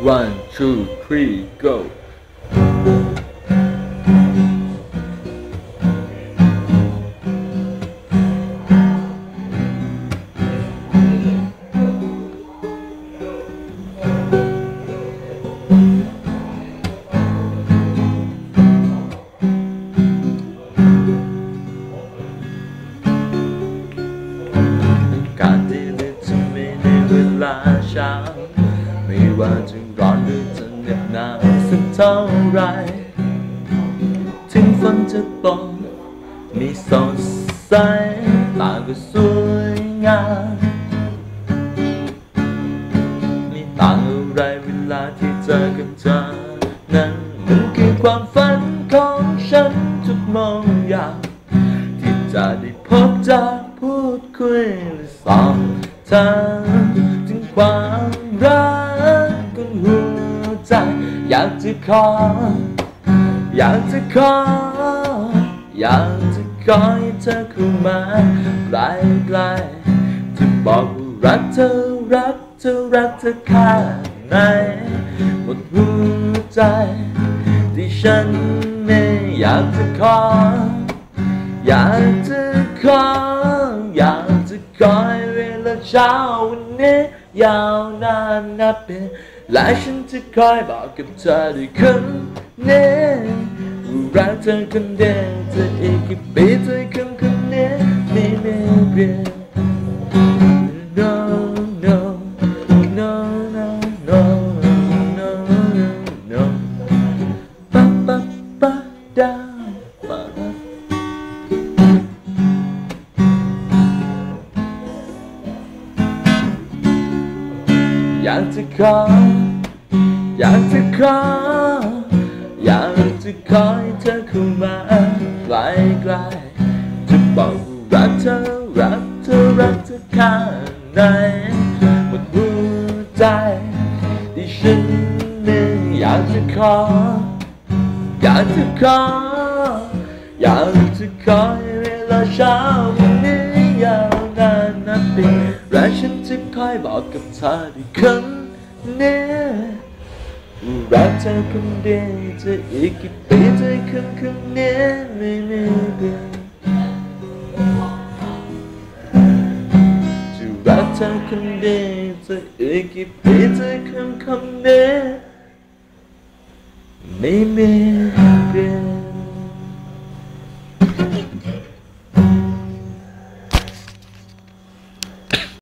one two three go การที่เลือกจะมีใหน็บหนาวสักเท่าไร ถึงฝนจะตกมีสดใสตาก็สวยงามมีต่างอะไรเวลาที่เจอกับเธอนั้นมันคือความฝันของฉันทุกมองอยางที่จะได้พบเจอพูดคุยและสอบถามถึงความรักของหัว อยากจะขอ อยากจะขอ อยากจะขอให้เธอเข้ามาใกล้ๆจะบอกรักเธอรักเธอรักเธอแค่ไหนหมดหัวใจที่ฉันไม่อยากจะขอ อยากจะขอ อยากจะขอให้เวลาเช้าวันนี้ยาวนานนับเป็น และฉันจะคอยบอกกับเธอด้วยคำนี้ว่ารักเธอคนเดียวจะอีกกี่ปีเธอคำคำนี้ไม่ไม่เปลี่ยน No no no no no no no pa pa pa da pa อยากจะขออยากจะขออยากจะขอให้เธอเข้ามาใกล้ๆจะบอกว่ารักเธอรักเธอรักเธอข้างในหมดหัวใจที่ฉันไม่อยากจะขออยากจะขออยากจะขอให้เวลาเช้าวัน ดีและฉันจะคอยบอกกับเธอด้วยคำนี้รักเธอคนเดียวจะอีกกี่ปีเธอคำคำนี้ไม่มีเปลี่ยนจะรักเธอคนเดียวจะอีกกี่ปีเธอคำคำนี้ไม่มีเปลี่ยน